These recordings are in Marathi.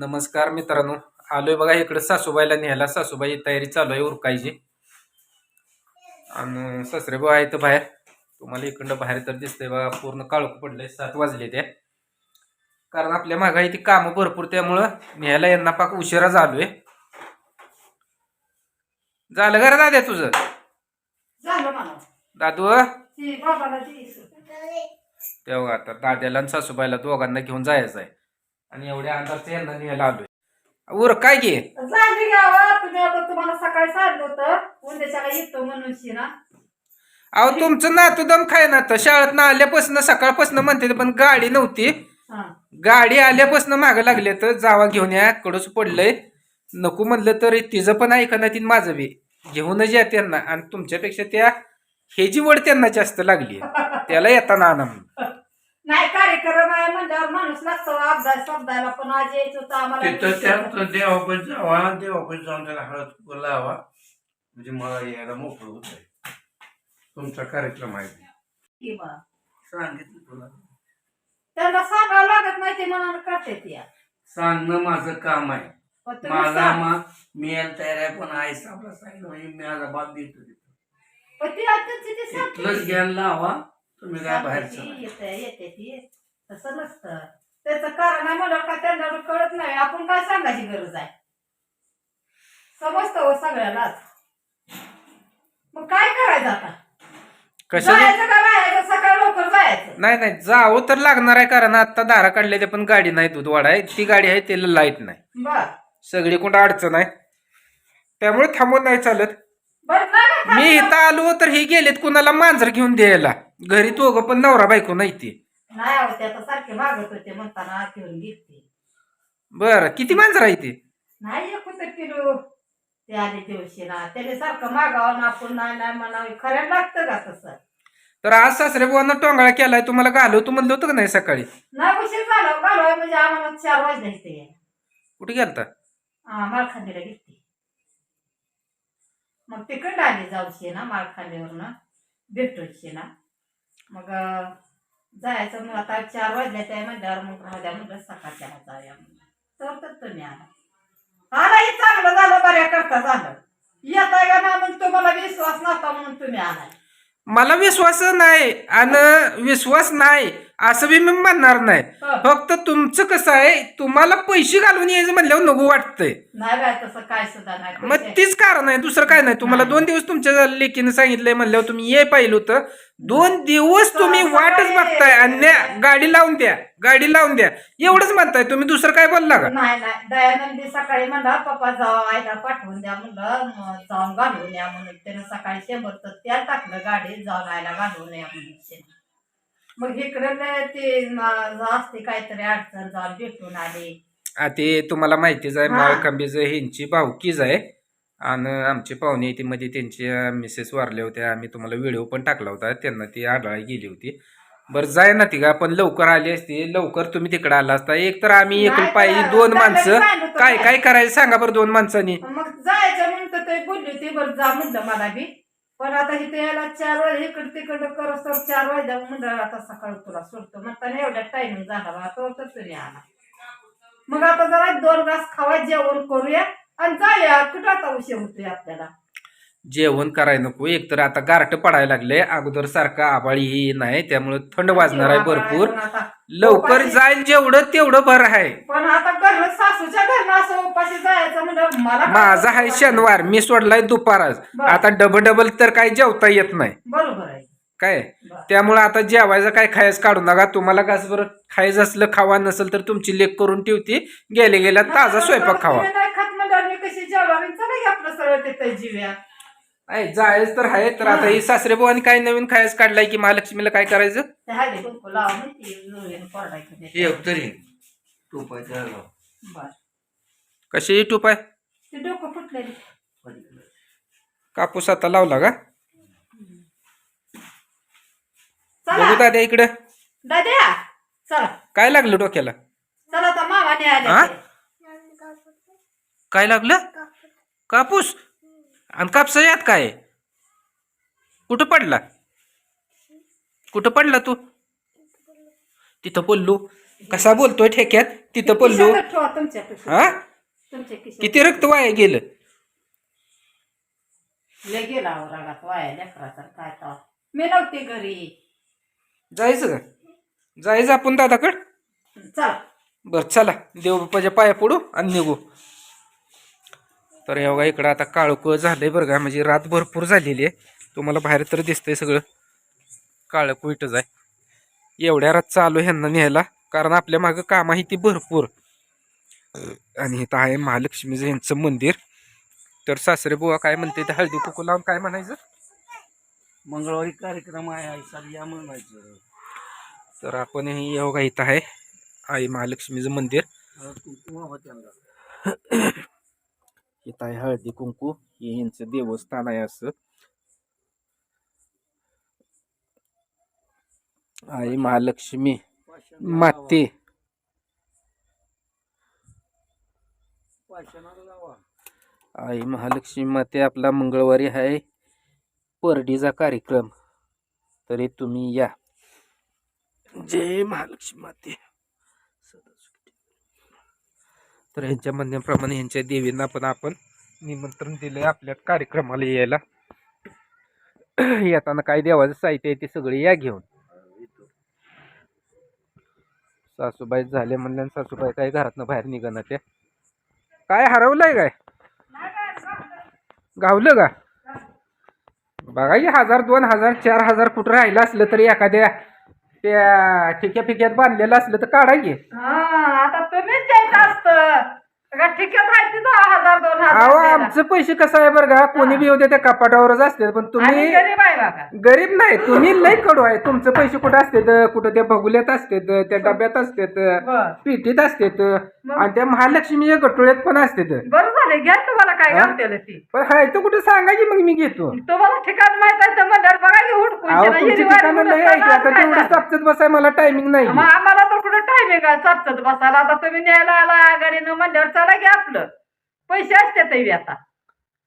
नमस्कार मित्रांनो. आलोय बघा इकडे सासूबाईला न्यायला. सासूबाई तयारी चालू आहे उरकायची. आणि ससरे भाऊ आहे तर बाहेर. तुम्हाला इकडं बाहेर तर दिसतंय बघा पूर्ण काळोख पडलंय. सात वाजले ते. कारण आपल्या मागा इथे कामं भरपूर त्यामुळं न्यायला यांना पाक उशिरा झालोय. झालं का रे दाद्या तुझं दादू? ती ती तेव्हा आता दाद्याला आणि सासूबाईला दोघांना घेऊन जायचं आहे आणि एवढ्या अंदाजचं यांना न्यायला आलोय. उर काय घे? झाली गावा तुम्ही आता तुम्हाला सकाळी सांगितलं होतं. उद्याच्याला येतो म्हणून अहो तुमचं नातू दम खाय ना तर शाळेत ना आल्यापासून सकाळपासून म्हणते पण गाडी नव्हती. गाडी आल्यापासून मागं लागले तर जावा घेऊन या कडूच पडलंय. नको म्हणलं तर तिचं पण ऐका ना ती माझं बी. घेऊनच या त्यांना. आणि तुमच्यापेक्षा त्या हे जी वड त्यांना जास्त लागली त्याला येताना म्हणून. नाही कार्यक्रम आहे म्हणल्यावर माणूस लागतो अभ्यास शब्दाला पण आज यायचं होतं आम्हाला तिथं त्यात देवाकडे जावा देवाकडे जाऊन त्याला हळद कुंकू लावा म्हणजे मला यायला मोकळं होत आहे तुमचा कार्यक्रम आहे की बा. सांगितलं तुला त्यांना सांगावं लागत नाही ते मनानं करते ती सांगणं माझं काम आहे पण तुम्ही माझा सांग. मा मी यायला तयार आहे पण आई साहेबला सांगितलं म्हणजे मी माझा बाप देतो तिथं. पण ती आता तिथे सांगते. तिथलंच ज्ञान लावा तुम्ही काय बाहेर सांगते ती, चला. येते येते ती. तसं नसतं. त्याचं कारण आहे का त्यांना कळत नाही. आपण काय सांगायची गरज आहे? समजतं हो सगळ्यालाच मग काय करायचं आता? कशाला? जायचं का राहायचं सकाळ लवकर जायचं. नाही नाही. जावं तर लागणार आहे कारण आता दारा काढले ते पण गाडी नाही दूध वाढ आहे. ती गाडी आहे त्याला लाइट नाही. बर. सगळी कुठं अडचण आहे. त्यामुळे थांबून नाही चालत. मी इथं आलो तर हे गेलेत कुणाला मांजर घेऊन द्यायला. घरी दोघं पण नवरा बायको नाही ती नाही आहो ते आता सारखे मागत होते म्हणताना घेऊन घेतली बर किती मांजर आहे ती? नाही किलो. ते आले त्याने सारखं मागावं ना आपण नाही नाही म्हणावं. लागतं का तसं? तर आज सासरे बुवांना टोंगळा केलाय तुम्हाला घालवतो म्हणलं होतं का नाही सकाळी? नाही उशीर झाला. घालवाय म्हणजे आम्हाला चार इथे. यायला. कुठे गेलता? हा माळखांदीला घेतली मग तिकडं आली जाऊचे ना माळखांदीवरनं भेटूशी ना. मग जायचं मग आता चार वाजल्या त्या म्हणल्यावर मग राहू द्या म्हणलं सकाळच्या जाऊया म्हणलं तर तर तुम्ही आला. आलाही चांगलं झालं बऱ्या करता झालं. येता का ना मग तुम्हाला विश्वास नव्हता म्हणून तुम्ही आलाय. मला विश्वास नाही आणि विश्वास नाही. असं बी मी म्हणणार नाही. हं. फक्त तुमचं कसं आहे तुम्हाला पैसे घालून यायचं म्हणल्यावर नको वाटतंय. नाही बाय तसं काय सुद्धा नाही. मग तीच कारण आहे दुसरं काय नाही. तुम्हाला. दोन दिवस तुमच्या लेकीनं सांगितलंय म्हणल्यावर तुम्ही ये पाहिलं होतं. दोन दिवस तुम्ही वाटच बघताय आणि न्या- गाडी लावून द्या गाडी लावून द्या. एवढंच म्हणताय तुम्ही दुसरं काय बोलला का? नाही नाही. दयानंदी सकाळी म्हणला पप्पा जाऊ आईला पाठवून द्या. म्हणलं मग जाऊन घालवून या म्हणून. त्यानं सकाळी शंभर तर त्या टाकलं गाडीत जाऊन आईला घालवून या म्हणून. मग इकडे ते असते काहीतरी अडचण जाऊन भेटून आले. आ, ते तुम्हाला माहितीच आहे. माळखांबीचं ह्यांची भावकीच आहे. आणि आमचे पाहुणे ती मध्ये त्यांच्या मिसेस वारल्या होत्या आम्ही तुम्हाला व्हिडिओ पण टाकला होता. त्यांना ती आढळा गेली होती. बरं जाय ना ती का पण लवकर आली असती. लवकर तुम्ही तिकडे आला असता. एक तर आम्ही एक नाही पाहिजे दोन माणसं. सांगितलं काय काय? काय करायचं सांगा बरं दोन माणसांनी. मग जायचं म्हणून तर ते बोलली होती. बरं जा म्हणलं मला बी. पण आता इथे यायला चार वाजे इकडं तिकडं करत तर चार वाजता म्हणलं आता सकाळ तुला सोडतो. म्हणताना एवढ्या टायमिंग झाला बा तो तर तुम्ही आला. मग आता जरा दोन घास खावा जेवण करूया आणि जाऊया. कुठं आता उशीर होतोय आपल्याला? जेवण करायला नको. एक तर आता गारट पडायला लागले. अगोदर सारखा आबाळी नाही त्यामुळे थंड वाजणार आहे भरपूर. लवकर जाईल जेवढं तेवढं बरं आहे. पण आता घर सासूच्या घरनं असं उपाशी जायचं म्हणजे मला माझा आहे शनिवार मी सोडलाय दुपारच. बरं. आता डबल डबल तर काही जेवता येत नाही. बरोबर आहे. काय? बरं. त्यामुळे आता जेवायचं काय खायचं काढू नका. तुम्हाला कसं बरं खायचं असलं खावा नसेल तर तुमची लेख करून ठेवती. गेले गेल्या ताजा स्वयंपाक खावा. तुम्ही नाही खात मी कशी जेवणार चला की आपलं सगळं तिथं जीव्या. आहे जायचं तर आहे तर आता ही. सासरे बुवानी काय नवीन खायचं काढलाय की महालक्ष्मीला काय करायचं? ते हळदी कुंकू लावा म्हणते लोळीनं कोरडायचं ते. एक तरी बर. कशी टूप आहे ते डोकं फुटलेली कापूस आता लावला का? बघू चला दादा इकडे. दाद्या चला. काय लागलं डोक्याला? चला तर मामाने आले हा? ते. काय लागलं? कापूस? आणि कापसा यात काय? कुठं पडला? कुठं पडला तू? तिथं पडलो. कसा बोलतोय ठेक्यात? तिथं खिशात. हा. किती रक्त वाया गेलं? गेला अहो रागात. वाया लेकराचा काय तर मी नव्हती घरी. जायचं का? जायचं आपण दादाकड? चल. बर चला. देवबापाच्या पाया पडू आणि निघू. तर हे बघा इकडं आता काळोख झालंय बरं का. म्हणजे रात भरपूर झालेली आहे. तुम्हाला बाहेर तर दिसतंय सगळं. काळं कुईटच आहे. एवढ्या रात चालू ह्यांना न्यायला. कारण आपल्या मागं काम आहे ती भरपूर. आणि इथं आहे महालक्ष्मीचं यांचं मंदिर. तर सासरे बुवा काय म्हणते ते हळदी कुकू लावून काय म्हणायचं? मंगळवारी कार्यक्रम आहे आई साली या म्हणायचं. तर आपण हे योगा इथं आहे. आई महालक्ष्मीचं मंदिर. इथं आहे हळदी कुंकू हे यांचं देवस्थान आहे असं आई महालक्ष्मी माते आई महालक्ष्मी माते आपला मंगळवारी आहे परडीचा कार्यक्रम. तरी तुम्ही या. जय महालक्ष्मी माते तर यांच्या म्हणण्याप्रमाणे यांच्या देवींना पण आपण निमंत्रण दिलंय आपल्या कार्यक्रमाला यायला. येताना काय देवाचं साहित्य आहे ते सगळे या घेऊन. सासूबाई झाले म्हणल्यानं सासूबाई काय घरातनं बाहेर निघणार त्या काय हरवलंय काय? गावलं का? बघा की हजार दोन हजार चार हजार कुठं राहिलं असलं तरी एखाद्या त्या ठिक्या फिक्यात बांधलेलं असलं तर काढा की. आता तुम्हीच दहा हजार दोन अहो हजार. आमचं पैसे कसं आहे बरं का? कोणी बी होते त्या कपाटावरच असते पण तुम्ही गरीब आहे बघा. गरीब नाही तुम्ही लय कडू आहे. तुमचं पैसे कुठं असते कुठं त्या बगुल्यात असते त्या डब्यात असते बर. पिठीत असते आणि त्या महालक्ष्मीच्या गटोळ्यात पण असते बरं झालं घ्या तुम्हाला काय हा? घालतेलं ती. पण हाय तर कुठं सांगा की मग मी घेतो. तुम्हाला ठिकाण माहीत आहे तर म्हणल्यावर बघा की हुडकून अहो शिरा, तुमची हिरवी वाली ठिकाणं लय हुडकून आहे की आता तेवढं बसाय मला टायमिंग नाही. आम्हाला आहे चापचत बसायला. आता तुम्ही न्यायला आला गाडीनं म्हणल्यावर चला घ्या आपलं. पैसे असते तरी आता.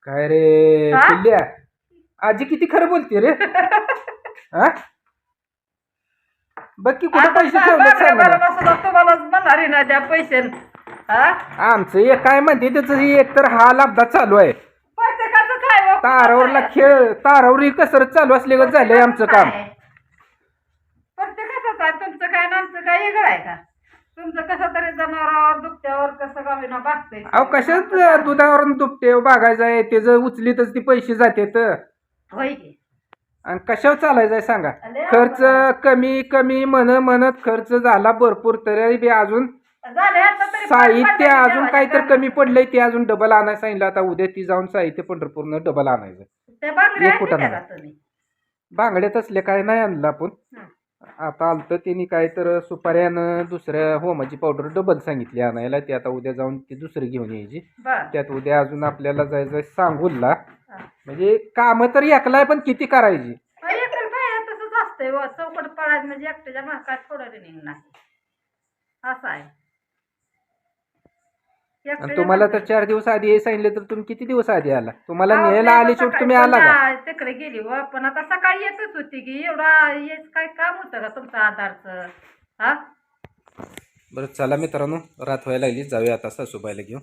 काय रे? हा? पिल्ल्या? आजी किती खरं बोलते रे? हा बघ की कुठं पैसे ठेवले बाबऱ्या सांग मला. बाळाला सुद्धा तुम्हालाच म्हणणारी ना त्या पैसे. हा आमचं एक काय म्हणते त्याचं एक तर हा लाभदा चालू आहे. प्रत्येकाचं काय हो? तारावरला खेळ तारावर कसरत चालू असले झालंय आमचं काम. काय? प्रत्येकाचंच आहे तुमचं काय आणि आमचं काय वेगळं आहे का? तुमचं कसं तरी जनावरावर कसं का विना अहो कशाच दुधावरून दुपटे बागायचं आहे? त्याचं उचलीतच ती पैसे जाते तर. होय की. आणि कशावर चालायचं आहे सांगा? खर्च कमी कमी म्हण म्हणत खर्च झाला भरपूर तरी बी अजून झाले आता तरी साहित्य अजून काहीतरी कमी पडलंय ते अजून डबल आणायला सांगितलं. आता उद्या ती जाऊन साहित्य पंढरपूरनं डबल आणायचं. ते बांगड्या एक कुठं तुम्ही? बांगड्यात असले काय नाही आणलं आपण. हं. आता आलतं त्यांनी काय तर सुपाऱ्यानं दुसऱ्या होमाची पावडर डबल सांगितली आणायला. ती आता उद्या जाऊन ती दुसरी घेऊन यायची. बर. त्यात उद्या अजून आपल्याला जायचं सांगूला. म्हणजे कामं तर एकलाय पण किती करायची? तसंच असतंय व. चौकट म्हणजे एकट्याच्या माकात थोडं रिनिंग नाही. असं आहे. आणि तुम्हाला तर चार दिवस आधी यायला सांगितलं तर तुम्ही किती दिवस आधी आला? तुम्हाला अहो, न्यायला आली आता शेवट सकाळी तुम्ही आला का? पुन्हा तिकडे गेली व पण आता सकाळी येतच होती की एवढा हेच काय काम होतं का तुमचं आधारचं? हा? बरं चला मित्रांनो रात व्हायला लागली. जाऊया आता सासूबाईला घेऊन.